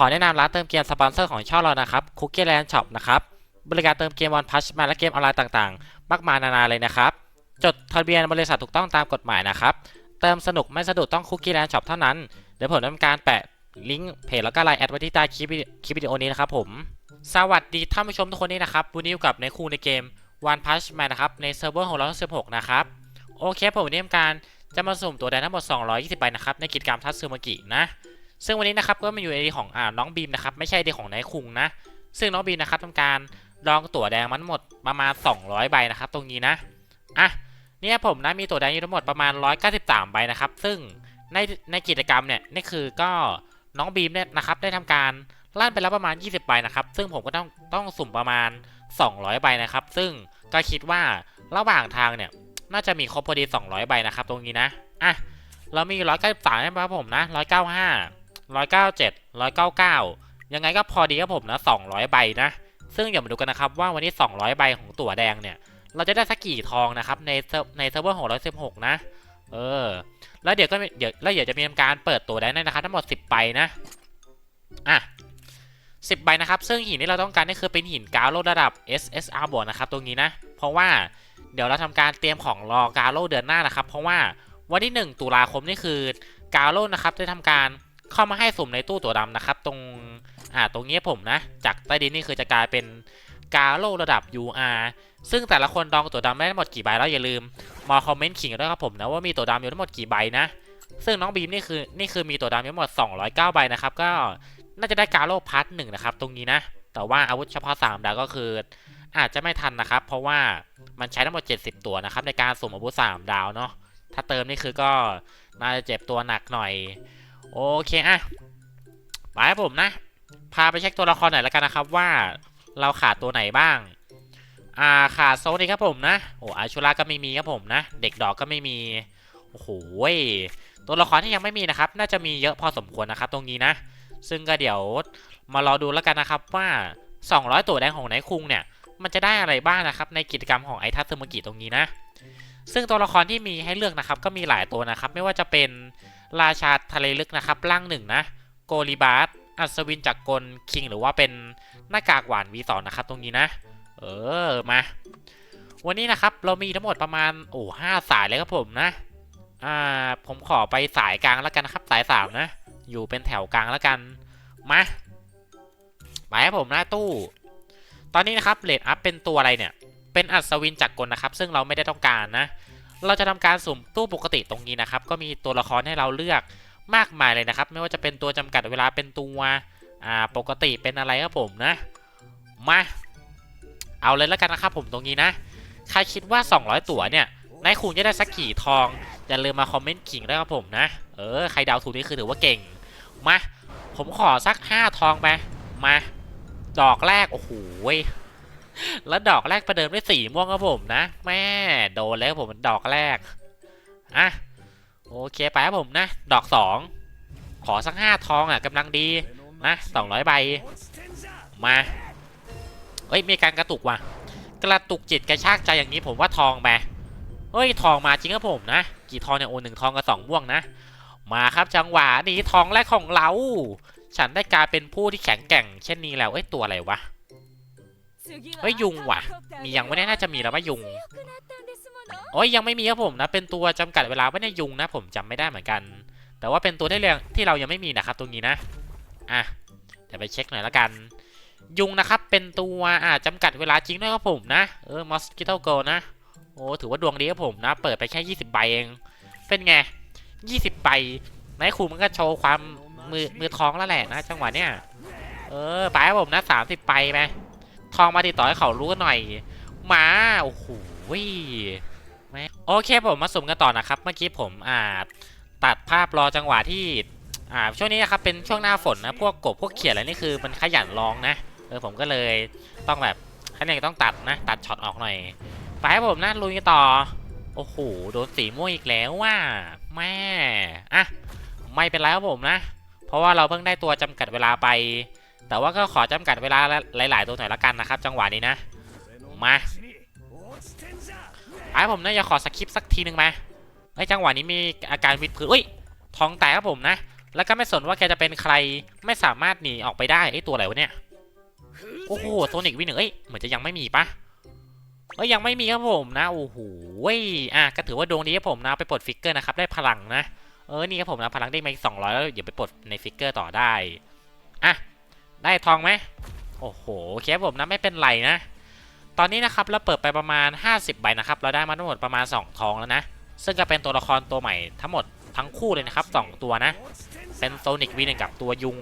ขอแนะนำร้านเติมเกมสปอนเซอร์ของช่องเรานะครับ Cookie Land Shop นะครับบริการเติมเกมวันพัชมาและเกมออนไลน์ต่างๆ มากมายนานาเลยนะครับ จดทะเบียนบริษัทถูกต้องตามกฎหมายนะครับ เติมสนุกไม่สะดุดต้อง Cookie Land Shop เท่านั้น เดี๋ยวผมทำการแปะลิงก์เพจแล้วก็ไลน์แอดไว้ที่ใต้คลิปวิดีคลิปวิดีโอนี้นะครับผมสวัสดีท่านผู้ชมทุกคนนี่นะครับวันนี้อยู่กับในครูในเกม One Punch Man นะครับในเซิร์ฟเวอร์ของเรา16นะครับโอเคผมวันนี้ทำการจะมาสุ่มตัวแดนทั้งหมด 220ใบนะครับในกิจกรรมทัตสึมากินะ ซึ่งวันนี้นะครับก็มาอยู่ในของอ่าน้องบีมนะครับไม่ใช่ดีของนายคุงนะ ซึ่งน้องบีมนะครับทำการลองตั๋วแดงมันหมดประมาณ 200 ใบนะครับตรงนี้นะอะเนี่ยผมนะมีตั๋วแดงอยู่ทั้งหมดประมาณ 193 ใบนะครับ ซึ่งในในกิจกรรมเนี่ยนี่คือก็น้องบีมเนี่ยนะครับได้ทำการลั่นไปแล้วประมาณ 20 ใบนะครับ ซึ่งผมก็ต้องต้องสุ่มประมาณ 200 ใบนะครับ ซึ่งก็คิดว่าระหว่างทางเนี่ยน่าจะมีครบพอดี 200 ใบนะครับ ตรงนี้นะ อะ เรามี 193ใช่ไหมครับผมนะ 195 197 199ยังไงก็พอดีครับผมนะ200ใบนะ ซึ่งเดี๋ยวมาดูกันนะครับว่าวันนี้200ใบของตั๋วแดงเนี่ย เราจะได้สักกี่ทองนะครับในเซิร์ฟในเซิร์ฟเวอร์ของ116นะ เออ แล้วเดี๋ยวก็เดี๋ยวแล้วเดี๋ยวจะมีการเปิดตั๋วแดงด้นะครับทั้งหมด10ใบนะ อะ10ใบนะครับ ซึ่งหินที่เราต้องการนี่คือเป็นหินกาโลระดับ SSR บวกนะครับตรงนี้นะ เพราะว่าเดี๋ยวเราทำการเตรียมของรอกาโลเดือนหน้านะครับ เพราะว่าวันที่ 1 ตุลาคมนี่คือกาโลนะครับได้ทำการ เข้ามาให้สุ่มในตู้ตัวดำนะครับ ตรงอ่าตรงนี้ผมนะ จากใต้ดินนี่คือจะกลายเป็นกาโลระดับ UR ซึ่งแต่ละคนดองตัวดำได้ทั้งหมดกี่ใบแล้วอย่าลืมมาคอมเมนต์ขิงกันด้วยครับผมนะว่ามีตัวดำอยู่ทั้งหมดกี่ใบนะ ซึ่งน้องบีมนี่คือนี่คือมีตัวดำอยู่ทั้งหมด 209 ใบนะครับ ก็น่าจะได้กาโลพาร์ทหนึ่งนะครับตรงนี้นะ แต่ว่าอาวุธเฉพาะ3ดาวก็คืออาจจะไม่ทันนะครับ เพราะว่ามันใช้ทั้งหมด 70 ตัวนะครับในการสุ่มอาวุธ3ดาวเนาะถ้าเติมนี่คือก็น่าจะเจ็บตัวหนักหน่อย โอเคอะไปครับผมนะ พาไปเช็คตัวละครหน่อยแล้วกันนะครับว่าเราขาดตัวไหนบ้าง อ่าขาดโซนี่ครับผมนะ โอ้อาชูราก็ไม่มีครับผมนะ เด็กดอกก็ไม่มี โอ้โหตัวละครที่ยังไม่มีนะครับ น่าจะมีเยอะพอสมควรนะครับ ตรงนี้นะ ซึ่งก็เดี๋ยวมารอดูแล้วกันนะครับว่า 200 ตัวแดงของไนคุงเนี่ย มันจะได้อะไรบ้างนะครับ ในกิจกรรมของไอทัตซึมกิตรงนี้นะ ซึ่งตัวละครที่มีให้เลือกนะครับ ก็มีหลายตัวนะครับ ไม่ว่าจะเป็น ราชาทะเลลึกนะครับร่างหนึ่งนะ โกลิบาสอัศวินจักรกลคิงหรือว่าเป็นหน้ากากหวาน V2 นะครับตรงนี้นะ เออมา วันนี้นะครับเรามีทั้งหมดประมาณโอ้ห้าสายเลยครับผมนะ อ่าผมขอไปสายกลางแล้วกันนะครับสายสามนะ อยู่เป็นแถวกลางแล้วกัน มาไปครับผมนะตู้ ตอนนี้นะครับเลดอัพเป็นตัวอะไรเนี่ย เป็นอัศวินจักรกลนะครับ ซึ่งเราไม่ได้ต้องการนะ เราจะทำการสุ่มตู้ปกติตรงนี้นะครับ ก็มีตัวละครให้เราเลือกมากมายเลยนะครับ ไม่ว่าจะเป็นตัวจำกัดเวลาเป็นตัวอ่าปกติเป็นอะไรครับผมนะ มา เอาเลยแล้วกันนะครับผมตรงนี้นะ ใครคิดว่า 200 ตั๋วเนี่ยนายคุณจะได้สักกี่ทอง อย่าลืมมาคอมเมนต์ขิงด้วยครับผมนะ เออ ใครเดาวถูกนี่คือถือว่าเก่ง มา ผมขอสัก 5 ทองไป มา ดอกแรก โอ้โห แล้วดอกแรกประเดิมด้วยสีม่วงครับผมนะ แม่โดนแล้วผมดอกแรก อะ โอเคไปครับผมนะ ดอก2ขอสัก5ทองอะกำลังดีนะ200ใบ มาเอ้ยมีการกระตุกว่ะ กระตุกจิตกระชากใจอย่างนี้ผมว่าทองไปเฮ้ยทองมาจริงครับผมนะ กี่ทองเนี่ยโอ้หนึ่งทองกับสองม่วงนะ มาครับจังหวะนี้ทองแรกของเรา ฉันได้กลายเป็นผู้ที่แข็งแกร่ง เช่นนี้แล้วเอ้ยตัวอะไรวะ เฮ้ยยุงว่ะ มียังไม่ได้น่าจะมีแล้วว่ายุงโอ้ยยังไม่มีครับผมนะ เป็นตัวจำกัดเวลาไม่ได้ยุงนะ ผมจำไม่ได้เหมือนกัน แต่ว่าเป็นตัวที่เรียงที่เรายังไม่มีนะครับตรงนี้นะ อะเดี๋ยวไปเช็คหน่อยละกัน ยุงนะครับ เป็นตัวอ่าจำกัดเวลาจริงด้วยครับผมนะเออ mosquito go นะโอ้ถือว่าดวงดีครับผมนะ เปิดไปแค่ 20 ใบเอง เป็นไง 20 ใบนายครูมันก็โชว์ความมือมือทองแล้วแหละนะ จังหวะเนี้ยเออไปครับผมนะ 30ใบไหม ทองมาติดต่อให้เขารู้หน่อย มา โอ้โหแม่โอเคผมมาสุ่มกันต่อนะครับ เมื่อกี้ผมอ่าตัดภาพรอจังหวะที่อ่าช่วงนี้นะครับเป็นช่วงหน้าฝนนะพวกกบพวกเขียดอะไรนี่คือมันขยันร้องนะเออผมก็เลยต้องแบบขั้นเองต้องตัดนะ ตัดช็อตออกหน่อยไปให้ผมนะลุยกันต่อ โอ้โหโดนสีม่วงอีกแล้วว่าแม่อะไม่เป็นไรครับผมนะ เพราะว่าเราเพิ่งได้ตัวจำกัดเวลาไป แต่ว่าก็ขอจำกัดเวลาหลาย ๆ ตัวหน่อยละกันนะครับ จังหวะนี้นะ มาไปให้ผมนะอย่าขอสคริปสักทีหนึ่งไหมไอ้จังหวะนี้มีอาการวิดพื้นอุ้ยท้องแตกครับผมนะ แล้วก็ไม่สนว่าแกจะเป็นใครไม่สามารถหนีออกไปได้ไอ้ตัวอะไรวะเนี่ยโอ้โหโซนิกวีหนึ่งเอ้ยเหมือนจะยังไม่มีปะเอ้ยยังไม่มีครับผมนะโอ้โหว้ยอะก็ถือว่าดวงดีครับผมนะไปปลดฟิกเกอร์นะครับได้พลังนะเออนี่ครับผมนะพลังได้มาอีกสองร้อยแล้วเดี๋ยวไปปลดในฟิกเกอร์ต่อได้อะ ได้ทองไหมโอ้โหโอเคครับผมนะไม่เป็นไรนะ ตอนนี้นะครับเราเปิดไปประมาณ 50 ใบนะครับ เราได้มาทั้งหมดประมาณ 2 ทองแล้วนะ ซึ่งก็เป็นตัวละครตัวใหม่ทั้งหมดทั้งคู่เลยนะครับ 2 ตัวนะ เป็นโซนิก V1 กับตัวยุง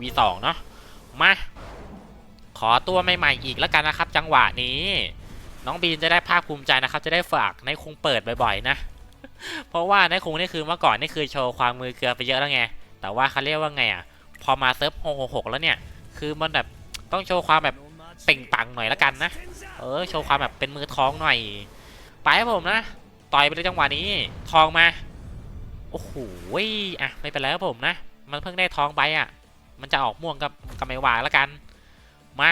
V2 เนาะ มา ขอตัวใหม่ๆอีกแล้วกันนะครับ จังหวะนี้ น้องบีนจะได้ภาคภูมิใจนะครับ จะได้ฝากในคงเปิดบ่อยๆนะ เพราะว่าในคงนี่คือเมื่อก่อนนี่คือโชว์ความมือเกลือไปเยอะแล้วไง แต่ว่าเขาเรียกว่าไงอะ พอมาเซิร์ฟ666แล้วเนี่ย คือมันแบบต้องโชว์ความแบบเป่งปังหน่อยละกันนะ เออโชว์ความแบบเป็นมือท้องหน่อย ไปครับผมนะ ต่อยไปเลยจังหวะนี้ ทองมา โอ้โหอะไม่เป็นไรครับผมนะ มันเพิ่งได้ทองไปอะ มันจะออกม่วงกับกับไม่หวาล้วกัน มา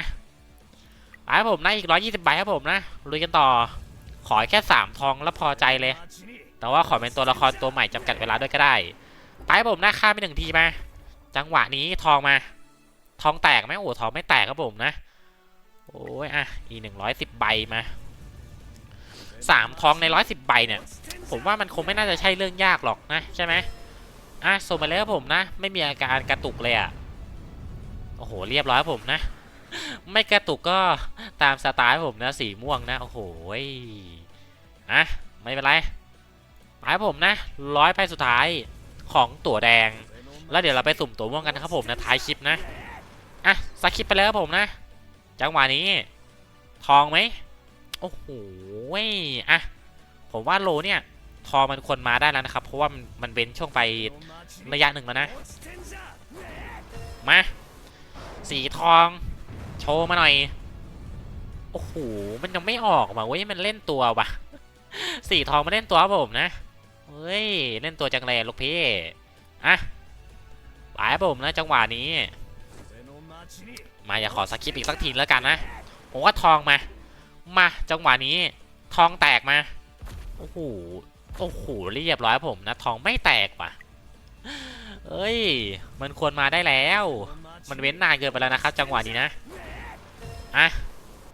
ไปครับผมนะอีกร้อยยี่สิบใบครับผมนะลุยกันต่อ ขอแค่สามทองแล้วพอใจเลย แต่ว่าขอเป็นตัวละครตัวใหม่จำกัดเวลาด้วยก็ได้ ไปครับผมนะข้ามไปหนึ่งทีมา จังหวะนี้ทองมา ทองแตกไหมโอ้ทองไม่แตกครับผมนะ โอ้ยอะอีหนึ่งร้อยสิบใบมาสามทองในร้อยสิบใบเนี่ย ผมว่ามันคงไม่น่าจะใช่เรื่องยากหรอกนะใช่ไหมอะส่งมาเลยครับผมนะ ไม่มีอาการกระตุกเลยอะโอ้โหเรียบร้อยครับผมนะ ไม่กระตุกก็ตามสไตล์ผมนะสีม่วงนะโอ้โหอะไม่เป็นไรไปครับผมนะร้อยไปสุดท้ายของตั๋วแดง แล้วเดี๋ยวเราไปสุ่มตั๋วม่วงกันนะครับผมนะท้ายคลิปนะ อะสคริปไปแล้วครับผมนะ จังหวะนี้ ทองไหมโอ้โหอะผมว่าโลเนี่ย ทองมันควรมาได้แล้วนะครับ เพราะว่ามันมันเว้นช่วงไประยะหนึ่งแล้วนะ มาสีทอง โชว์มาหน่อย โอ้โห มันยังไม่ออกมาเว้ย มันเล่นตัววะสีทองมาเล่นตัวครับผมนะ เฮ้ย เล่นตัวจังเลยลูกพี่ อะไปครับผมนะจังหวะนี้ มาอย่าขอสกิปอีกสักทีแล้วกันนะผมว่าทองมา มาจังหวะนี้ ทองแตกมา โอ้โห โอ้โห เรียบร้อยผมนะ ทองไม่แตกว่ะ เอ้ย มันควรมาได้แล้ว มันเว้นนานเกินไปแล้วนะครับ จังหวะนี้นะ อะ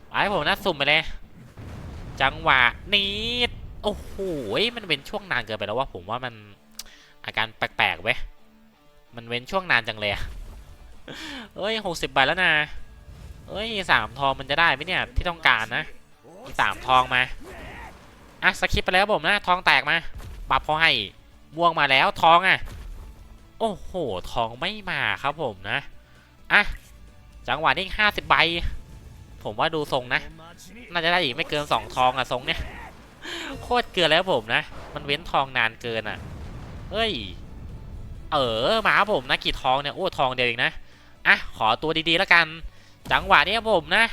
ไปผมนะสุ่มไปเลย จังหวะนี้โอ้โห มันเว้นช่วงนานเกินไปแล้วว่าผมว่ามันอาการแปลกๆเว้ย มันเว้นช่วงนานจังเลยอะ เอ้ยหกสิบใบแล้วนะเอ้ยสามทองมันจะได้ไหมเนี่ยที่ต้องการนะมีสามทองมาอะสคิปไปแล้วผมนะทองแตกมาปรับเขาให้ม่วงมาแล้วทองอะโอ้โหทองไม่มาครับผมนะอะจังหวะนี้ห้าสิบใบผมว่าดูทรงนะ น่าจะได้อีกไม่เกินสองทองอะทรงเนี่ยโคตรเกินแล้วผมนะ มันเว้นทองนานเกินอะเฮ้ย เออมาครับผมนะกี่ทองเนี่ยโอ้ทองเดียวเองนะ อะขอตัวดีๆแล้วกัน จังหวะนี้ผมนะ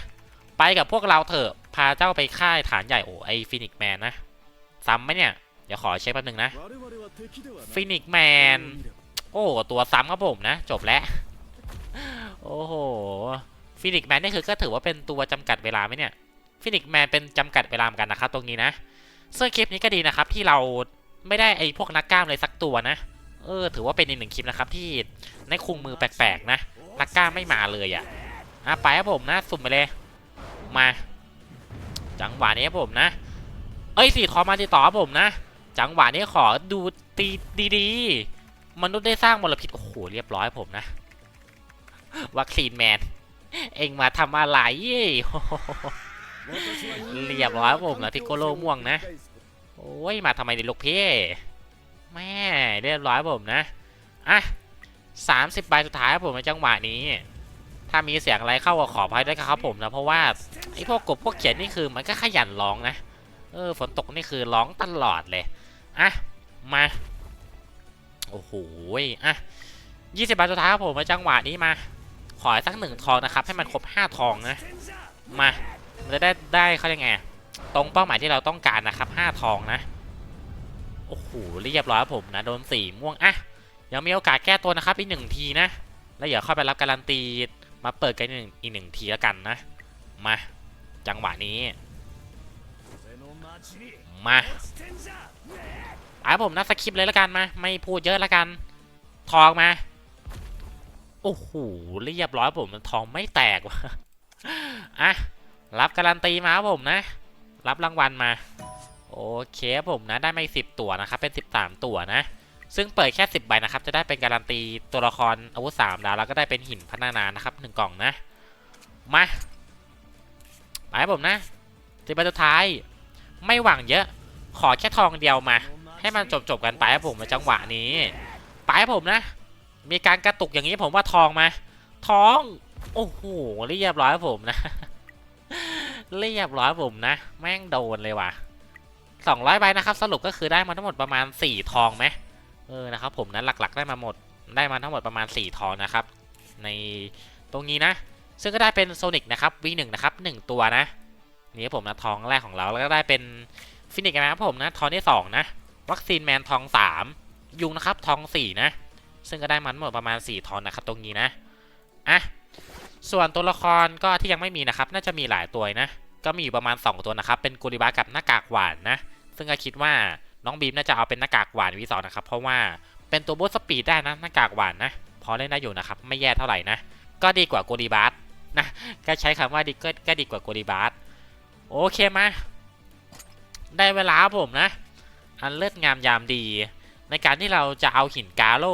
ไปกับพวกเราเถอะพาเจ้าไปค่ายฐานใหญ่โอ้ไอฟินิกแมนนะซ้ำไหมเนี่ย เดี๋ยวขอเช็คแป๊บนึงนะฟินิกแมนโอ้ตัวซ้ำครับผมนะ จบแล้ว โอ้โหฟินิกแมนนี่คือก็ถือว่าเป็นตัวจำกัดเวลาไหมเนี่ยฟินิกแมนเป็นจำกัดเวลาเหมือนกันนะครับตรงนี้นะซึ่งคลิปนี้ก็ดีนะครับที่เราไม่ได้ไอพวกนักกล้ามเลยสักตัวนะ เออ ถือว่าเป็นอีกหนึ่งคลิปนะครับที่ในคุงมือแปลกๆนะ นักกล้าไม่มาเลยอะอะไปครับผมนะสุ่มไปเลยมา จังหวะนี้ครับผมนะ เอ้ยสีทอมาติดต่อครับผมนะ จังหวะนี้ขอดูตีดีๆมนุษย์ได้สร้างมลพิษโอ้โหเรียบร้อยผมนะ วัคซีนแมน เองมาทำอะไรเรียบร้อยผมนะพิกโกโลม่วงนะ โอ้ยมาทำไมดิลูกพี่แม่เรียบร้อยผมนะอะ สามสิบใบสุดท้ายครับผมในจังหวะนี้ ถ้ามีเสียงอะไรเข้าก็ขออภัยด้วยครับผมนะเพราะว่าไอ้พวกกบพวกเขียนนี่คือมันก็ขยันร้องนะเออฝนตกนี่คือร้องตลอดเลยอะมาโอ้โหอะยี่สิบใบสุดท้ายครับผมในจังหวะนี้มาขอสักหนึ่งทองนะครับ ให้มันครบห้าทองนะมามันจะได้ได้เขาเรียกไงตรงเป้าหมายที่เราต้องการนะครับห้าทองนะโอ้โหเรียบร้อยครับผมนะโดนสีม่วงอะ ยังมีโอกาสแก้ตัวนะครับอีกหนึ่งทีนะ แล้วเดี๋ยวเข้าไปรับการันตีมาเปิดกันอีกหนึ่งอีกหนึ่งทีแล้วกันนะ มา จังหวะนี้ มาไอ้ผมนะสคริปเลยแล้วกันมา ไม่พูดเยอะแล้วกัน ทองมา โอ้โหเรียบร้อยผมทองไม่แตกว่ะอะรับการันตีมาผมนะ รับรางวัลมา โอเคผมนะ ได้ไมาสิบตัวนะครับ เป็นสิบสามตัวนะ ซึ่งเปิดแค่สิบใบนะครับ จะได้เป็นการันตีตัวละครอาวุธสามดาวแล้วก็ได้เป็นหินพัฒนานะครับหนึ่งกล่องนะ มาไปผมนะสิบใบสุดท้าย ไม่หวังเยอะ ขอแค่ทองเดียวมา ให้มันจบจบกันไปครับผมในจังหวะนี้ไปผมนะ มีการกระตุกอย่างนี้ผมว่าทองมา ทอง โอ้โหเรียบร้อยครับผมนะ เรียบร้อยครับผมนะ แม่งโดนเลยว่ะสองร้อยใบนะครับ สรุปก็คือได้มาทั้งหมดประมาณสี่ทองไหม เออนะครับผมนะหลักๆ ได้มาหมดได้มาทั้งหมดประมาณสี่ทองนะครับ ในตรงนี้นะ ซึ่งก็ได้เป็นโซนิกนะครับ V1 นะครับหนึ่งตัวนะ นี่ผมนะทองแรกของเราแล้วก็ได้เป็นฟินิกนะครับผมนะทองที่สองนะวัคซีนแมนทองสามยุงนะครับทองสี่นะ ซึ่งก็ได้มันหมดประมาณ 4 ทอนนะครับ ตรงนี้นะอะส่วนตัวละครก็ที่ยังไม่มีนะครับ น่าจะมีหลายตัวนะ ก็มีอยู่ประมาณ 2 ตัวนะครับ เป็นกูริบากับหน้ากากหวานนะ ซึ่งก็คิดว่า น้องบีมน่าจะเอาเป็นหน้ากากหวานวีสองนะครับ เพราะว่าเป็นตัวบูสต์สปีดได้นะหน้ากากหวานนะพอเล่นได้อยู่นะครับ ไม่แย่เท่าไหร่นะ ก็ดีกว่าโกูริบาสนะก็ใช้คำว่าดีก็ก็ดีกว่าโกูริบาสโอเคมาได้เวลาผมนะ อันเลิศงามยามดี ในการที่เราจะเอาหินกาโล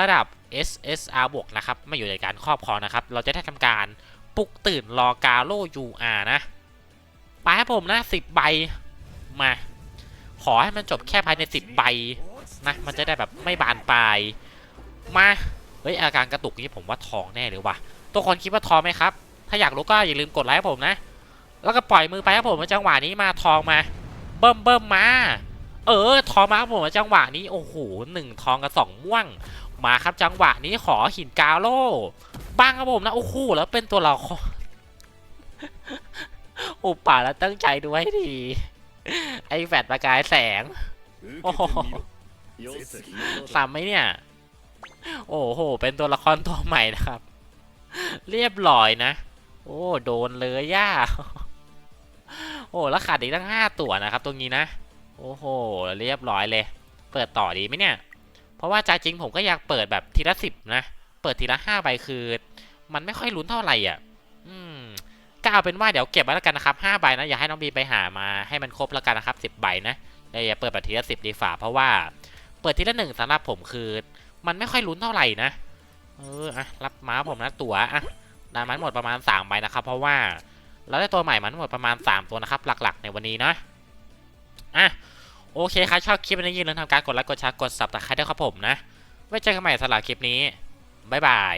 ระดับ SSR บวกนะครับมาอยู่ในการครอบครองนะครับ เราจะได้ทำการปลุกตื่นรอกาโล UR นะ ไปให้ผมนะ 10 ใบมา ขอให้มันจบแค่ภายใน 10ใบนะมันจะได้แบบไม่บานปลายมาเฮ้ยอาการกระตุกนี้ผมว่าทองแน่เลยว่ะทุกคนคิดว่าทองไหมครับ ถ้าอยากรู้ก็อย่าลืมกดไลค์ให้ผมนะ แล้วก็ปล่อยมือไปให้ผมจังหวะนี้มาทองมา เบิ่มเบิ่มมา เออ ทองมาครับผมจังหวะนี้โอ้โหหนึ่งทองกับสองม่วง มาครับจังหวะนี้ขอหินกาโล่บ้างครับผมนะโอ้โหแล้วเป็นตัวเราอุปป่าแล้วตั้งใจดูให้ดี ไอแฟดประกายแสง โอ้โหซ้ำไหมเนี่ย โอ้โห เป็นตัวละครตัวใหม่นะครับ เรียบร้อยนะ โอ้ โดนเลยย่า โอ้ แล้วขาดอีกตั้งห้าตัวนะครับตรงนี้นะ โอ้โห เรียบร้อยเลย เปิดต่อดีไหมเนี่ย เพราะว่าใจจริงผมก็อยากเปิดแบบทีละสิบนะ เปิดทีละห้าใบคือ มันไม่ค่อยลุ้นเท่าไหร่อะ อืม ก็เอาเป็นว่าเดี๋ยวเก็บไว้แล้วกันนะครับห้าใบนะอย่าให้น้องบีไปหามาให้มันครบแล้วกันนะครับสิบใบนะอย่าเปิดแบบทีละสิบดีฝ่าเพราะว่าเปิดทีละหนึ่งสำหรับผมคือ มันไม่ค่อยลุ้นเท่าไหร่นะเอออะรับม้าผมนะตั๋วอะได้มันหมดประมาณ3ใบนะครับ เพราะว่าเราได้ตัวใหม่มันหมดประมาณ 3 ตัวนะครับ หลักๆ ในวันนี้นะอะโอเคครับชอบคลิปนี้อย่าลืมทำการกดไลค์กดแชร์กดซับสไครต์ด้วยครับผมนะไว้เจอกันใหม่สำหรับคลิปนี้บ๊ายบาย